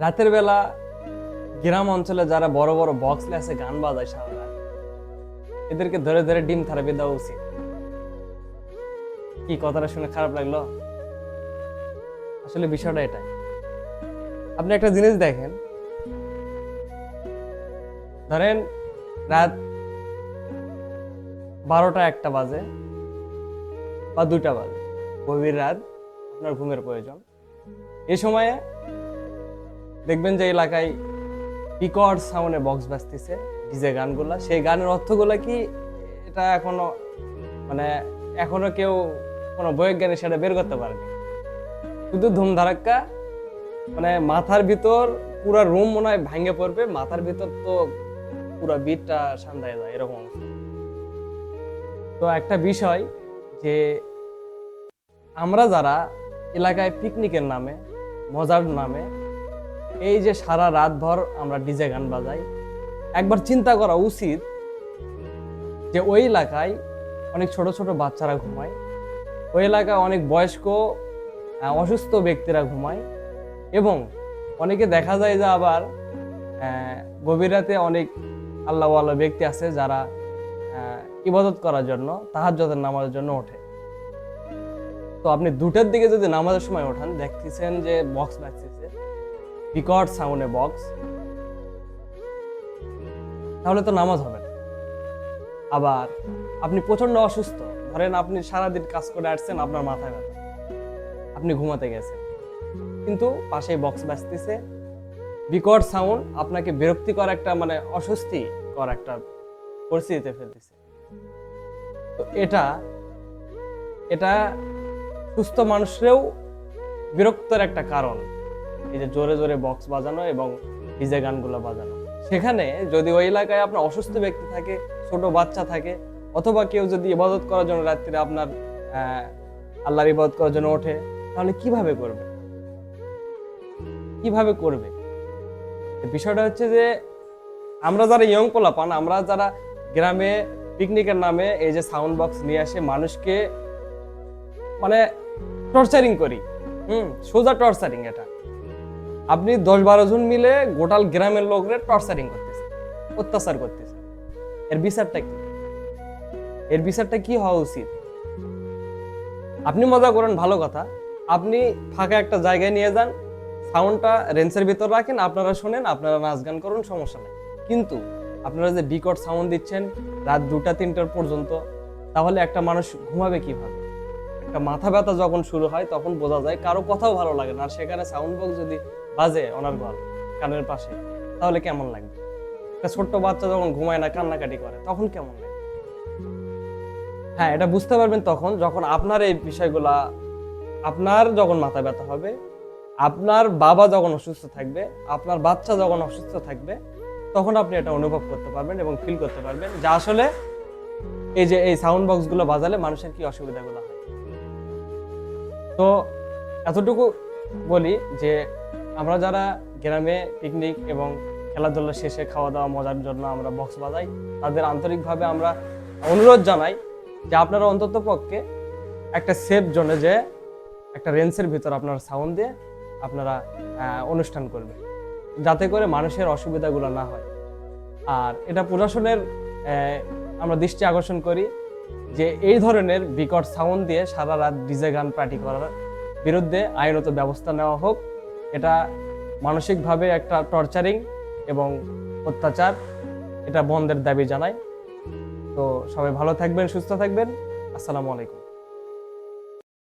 রাতের বেলা গ্রাম অঞ্চলে যারা বড় বড় বক্স লেসে গান বাজায় সারা এদেরকে ধরে ধরে ডিম থেরাপি দেওয়া উচিত। কি কথাটা শুনে খারাপ লাগল? আসলে বিষয়টা এটাই আপনি একটা জিনিস দেখেন। ধরেন রাত বারোটা একটা বাজে বা দুটা বাজে। গভীর রাত আপনার ঘুমের প্রয়োজন। এ সময়ে দেখবেন যে এলাকায় বিকট সাউন্ডে বক্স বাজতেছে ডিজে গানগুলা। সেই গানের অর্থগুলা কি এটা এখনও মানে এখনও কেউ কোনো বৈজ্ঞানিক সেটা বের করতে পারেনি। শুধু ধুমধারাক্কা মানে মাথার ভিতর পুরা রুম মনে হয় ভাঙে পড়বে, মাথার ভিতর তো পুরো বিটটা সান্দায় যায়, এরকম তো একটা বিষয় যে আমরা যারা এলাকায় পিকনিকের নামে, মজার নামে এই যে সারা রাত ভর আমরা ডিজে গান বাজাই, একবার চিন্তা করা উচিত যে ওই এলাকায় অনেক ছোট ছোট বাচ্চারা ঘুমায়, ওই এলাকায় অনেক বয়স্ক অসুস্থ ব্যক্তিরা ঘুমায় এবং অনেকে দেখা যায় যে আবার গভীর রাতে অনেক আল্লাহওয়ালা ব্যক্তি আছে যারা ইবাদত করার জন্য তাহাজ্জতের নামাজের জন্য ওঠে। তো আপনি দুটার দিকে যদি নামাজের সময় ওঠান, দেখতেছেন যে বক্স বাজতেছে। বিকট সাউন্ডে বক্স। তাহলে তো নামাজ হবে না। আবার আপনি প্রচণ্ড অসুস্থ, ধরেন আপনি সারাদিন কাজ করে আসছেন, আপনার মাথায় ব্যথা। আপনি ঘুমাতে গেছেন। কিন্তু পাশেই বক্স বাজতেছে। বিকট সাউন্ড আপনাকে বিরক্তিকর একটা মানে অস্বস্তিকর একটা পরিস্থিতিতে ফেলতেছে। তো এটা এটা সুস্থ মানুষেরও বিরক্তর একটা কারণ। এই যে জোরে জোরে বক্স বাজানো এবং ডিজে গানগুলো বাজানো। সেখানে যদি ওই এলাকায় আপনার অসুস্থ ব্যক্তি থাকে, ছোট বাচ্চা থাকে, অথবা কেউ যদি ইবাদত করার জন্য রাত্রিরে আপনার আল্লাহর ইবাদত করার জন্য ওঠে, তাহলে কীভাবে করবে? কীভাবে করবে? বিষয়টা হচ্ছে যে, আমরা যারা ইয়ং পোলা পান আমরা যারা গ্রামে পিকনিকের নামে এই যে সাউন্ড বক্স নিয়ে আসে, মানুষকে মানে টর্চারিং করি। হুম, সোজা টর্চারিং এটা। আপনি দশ বারো জন মিলে গোটাল গ্রামের লোকরে টর্চারিং করতেছে অত্যাচার করতেছে এর বিচারটা কি? এর বিচারটা কি হওয়া উচিত? আপনি মজা করেন, ভালো কথা। আপনি ফাঁকা একটা জায়গায় নিয়ে যান সাউন্ডটা রেঞ্জের ভিতর রাখেন, আপনারা শোনেন, আপনারা নাচ গান করুন, সমস্যা নেই। কিন্তু আপনারা যে বিকট সাউন্ড দিচ্ছেন রাত দুটা, তিনটার পর্যন্ত, তাহলে একটা মানুষ ঘুমাবে কীভাবে? একটা মাথা ব্যথা যখন শুরু হয়, তখন বোঝা যায় কারও কথাও ভালো লাগে না। আর সেখানে সাউন্ড বক্স যদি বাজে ওনার গল, কানের পাশে। তাহলে কেমন লাগবে? ছোট্ট বাচ্চা যখন ঘুমায় না, কান্নাকাটি করে, তখন কেমন লাগে? হ্যাঁ এটা বুঝতে পারবেন তখন যখন আপনার এই বিষয়গুলা, আপনার যখন মাথা ব্যথা হবে, আপনার বাবা যখন অসুস্থ থাকবে, আপনার বাচ্চা যখন অসুস্থ থাকবে, তখন আপনি এটা অনুভব করতে পারবেন এবং ফিল করতে পারবেন যে আসলে এই যে এই সাউন্ড বক্সগুলো বাজালে মানুষের কি অসুবিধাগুলো হয়। তো এতটুকু বলি যে আমরা যারা গ্রামে পিকনিক এবং খেলাধুলা শেষে খাওয়া দাওয়া মজার জন্য আমরা বক্স বাজাই, তাদের আন্তরিকভাবে আমরা অনুরোধ জানাই যে আপনারা অন্তত পক্ষে একটা সেফ জোনে যে একটা রেঞ্জের ভিতর আপনারা সাউন্ড দিয়ে আপনারা অনুষ্ঠান করবেন। যাতে করে মানুষের অসুবিধাগুলো না হয়। আর এটা প্রশাসনের আমরা দৃষ্টি আকর্ষণ করি যে এই ধরনের বিকট সাউন্ড দিয়ে সারা রাত ডিজে গান পার্টি করার বিরুদ্ধে আইনত ব্যবস্থা নেওয়া হোক। এটা মানসিকভাবে একটা টর্চারিং এবং অত্যাচার, এটা বন্ধের দাবি জানাই তো সবাই ভালো থাকবেন, সুস্থ থাকবেন। আসসালামু আলাইকুম।